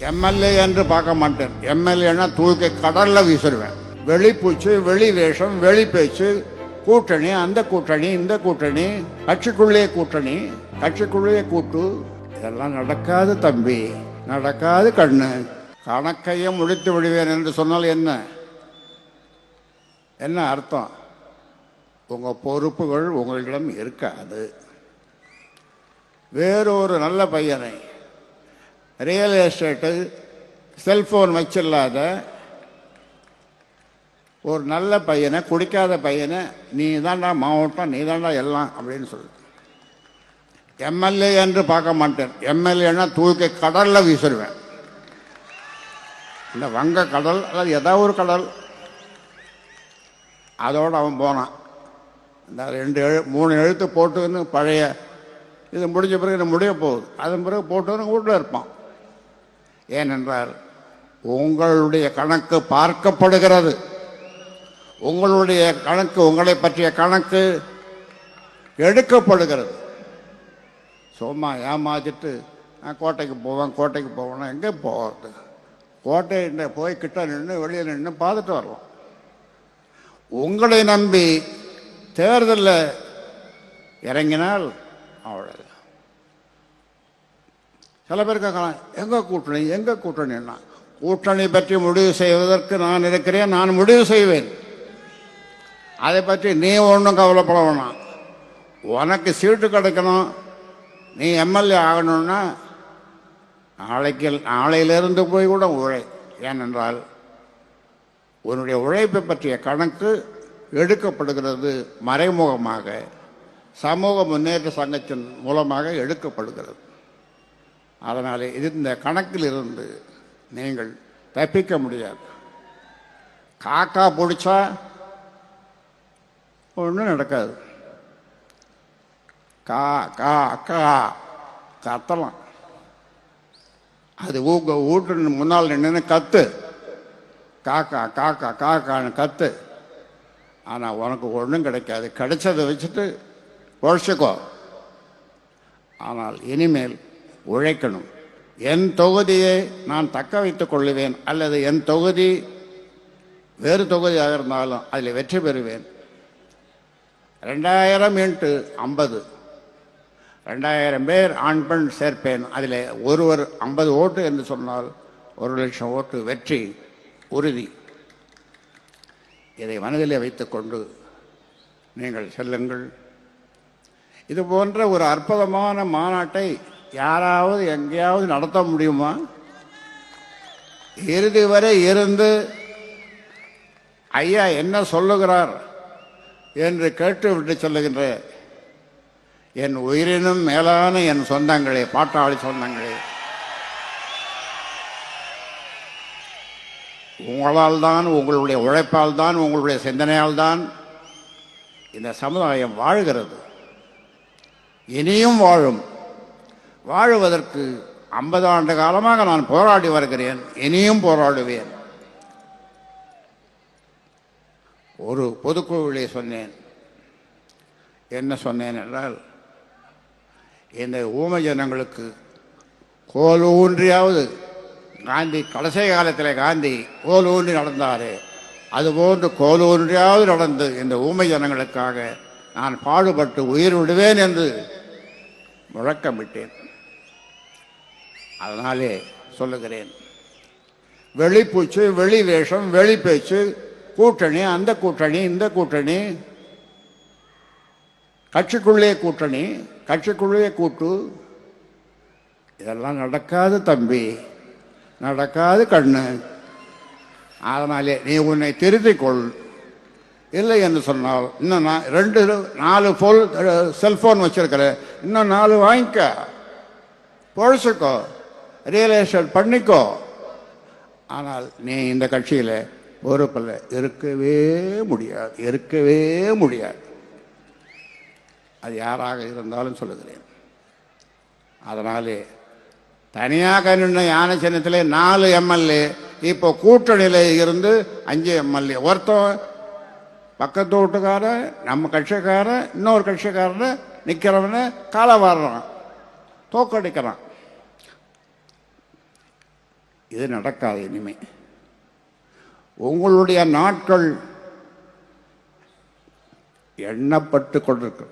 MLA என்று பார்க்க மாட்டேன். எம்எல்ஏன்னா தூக்கி கடல்ல வீசிடுவேன் வெளிப்பூச்சு வெளி வேஷம் வெளி பேச்சு கூட்டணி அந்த கூட்டணி இந்த கூட்டணி கட்சிக்குள்ளே கூட்டணி கட்சிக்குள்ளே கூட்டு. இதெல்லாம் நடக்காது தம்பி. நடக்காது கண்ணு. கணக்கையும் முடித்து விடுவேன் என்று சொன்னால் என்ன? என்ன அர்த்தம்? உங்கள் பொறுப்புகள் உங்களிடம் இருக்காது. வேறொரு நல்ல பையனை ரியல் எஸ்டேட்டு செல்ஃபோன் வச்சில்லாத ஒரு நல்ல பையனை குடிக்காத பையனை நீ தாண்டா மாவட்டம் நீ தாண்டா எல்லாம் அப்படின்னு சொல்லு எம்எல்ஏ என்று பார்க்க மாட்டேன். எம்எல்ஏன்னா தூக்கி கடலில் வீசிடுவேன் இந்த வங்க கடல் அல்லது ஏதாவது ஒரு கடல். அதோடு அவன் போனான். இந்த ரெண்டு எழு மூணு எழுத்து போட்டுன்னு பழைய இது முடிஞ்ச பிறகு இது முடிய போகுது. அதன் பிறகு போட்டுன்னு வீட்டில் இருப்பான். ஏனென்றால் உங்களுடைய கணக்கு பார்க்கப்படுகிறது. உங்களுடைய கணக்கு உங்களை பற்றிய கணக்கு எடுக்கப்படுகிறது. சும்மா ஏமாத்திட்டு நான் கோட்டைக்கு போவேன் கோட்டைக்கு போவேன்னா எங்கே போகிறது கோட்டை போய் கிட்ட நின்று வெளியே நின்று பார்த்துட்டு வரலாம். உங்களை நம்பி தேர்தலில் இறங்கினால் அவ்வளோ சில பேர் கேட்கலாம் எங்கே கூட்டணி எங்கே கூட்டணின்னா? கூட்டணி பற்றி முடிவு செய்வதற்கு நான் இருக்கிறேன் நான் முடிவு செய்வேன். அதை பற்றி நீ ஒன்றும் கவலைப்பட வேணாம். உனக்கு சீட்டு கிடைக்கணும். நீ எம்எல்ஏ ஆகணும்னா நாளைக்கு நாளையிலிருந்து போய் கூட உழை. ஏனென்றால் உன்னுடைய உழைப்பை பற்றிய கணக்கு எடுக்கப்படுகிறது மறைமுகமாக. சமூக முன்னேற்ற சங்கத்தின் மூலமாக எடுக்கப்படுகிறது. அதனால் இது இந்த கணக்கில் இருந்து நீங்கள் தப்பிக்க முடியாது. காக்கா பிடிச்சா ஒன்றும் நடக்காது. கா கா கா கத்தலாம். அது ஊக்க ஊட்டு முன்னால் நின்று கத்து. காக்கா காக்கா காக்கான்னு கத்து. ஆனால் உனக்கு ஒன்றும் கிடைக்காது. கிடைச்சதை வச்சுட்டு உழைச்சிக்கோ. ஆனால் இனிமேல் உழைக்கணும். என் தொகுதியை நான் தக்க வைத்துக் கொள்ளுவேன் அல்லது என் தொகுதி வேறு தொகுதியாக இருந்தாலும் அதில் வெற்றி பெறுவேன். ரெண்டாயிரம் இன்ட்டு ஐம்பது. ரெண்டாயிரம் பேர் ஆண் பெண் சேர்ப்பேன். அதில் ஒருவர் ஐம்பது ஓட்டு என்று சொன்னால் ஒரு லட்சம் ஓட்டு வெற்றி உறுதி. இதை மனதில் வைத்துக்கொண்டு நீங்கள் செல்லுங்கள். இது போன்ற ஒரு அற்புதமான மாநாட்டை யாராவது எங்கேயாவது நடத்த முடியுமா? இறுதி வரை இருந்து ஐயா என்ன சொல்லுகிறார் என்று கேட்டுவிட்டு சொல்லுகின்ற என் உயிரினும் மேலான என் சொந்தங்களே பாட்டாளி சொந்தங்களே. உங்களால் தான் உங்களுடைய உழைப்பால் தான் உங்களுடைய சிந்தனையால் தான் இந்த சமுதாயம் வாழ்கிறது. இனியும் வாழும். வாழுவதற்கு ஐம்பது ஆண்டு காலமாக நான் போராடி வருகிறேன் இனியும் போராடுவேன். ஒரு பொதுக்குழுவிலே சொன்னேன். என்ன சொன்னேன் என்றால் இந்த ஊம ஜனங்களுக்கு கோல் ஊன்றியாவது காந்தி கடைசி காலத்தில் காந்தி கோல் ஊன்றி நடந்தாரே அதுபோன்று கோல் ஊன்றியாவது நடந்து இந்த ஊமை ஜனங்களுக்காக நான் பாடுபட்டு உயிர் விடுவேன் என்று முழக்கமிட்டேன். அதனாலே சொல்லுகிறேன். வெளிப்பூச்சு வெளி வேஷம் வெளி பேச்சு கூட்டணி அந்த கூட்டணி இந்த கூட்டணி கட்சிக்குள்ளே கூட்டணி கட்சிக்குள்ளே கூட்டு. இதெல்லாம் நடக்காது தம்பி. நடக்காது கண்ணு. அதனாலே நீ உன்னை திருத்திக் கொள் இல்லை என்று சொன்னால் இன்னும் நான் ரெண்டு நாலு போல் செல்போன் வச்சிருக்கிற இன்னும் நாலு வாங்கிக்க. பொழைச்சிக்கோ. ரியல் எஸ்டேட் பண்ணிக்கோ. ஆனால் நீ இந்த கட்சியில் பொறுப்பில் இருக்கவே முடியாது. இருக்கவே முடியாது. அது யாராக இருந்தாலும் சொல்லுகிறேன். அதனாலே தனியாக நின்ற யானை சின்னத்திலே நாலு எம்எல்ஏ இப்போ கூட்டணியில் இருந்து அஞ்சு எம்எல்ஏ. ஒருத்தன் பக்கத்து வீட்டுக்காரன் நம்ம கட்சிக்காரன் இன்னொரு கட்சிக்காரன் நிற்கிறவன காலை வாடுறான் தோக்கடிக்கிறான். இது நடக்காது இனிமே. உங்களுடைய நாட்கள் எண்ணப்பட்டு கொண்டிருக்கு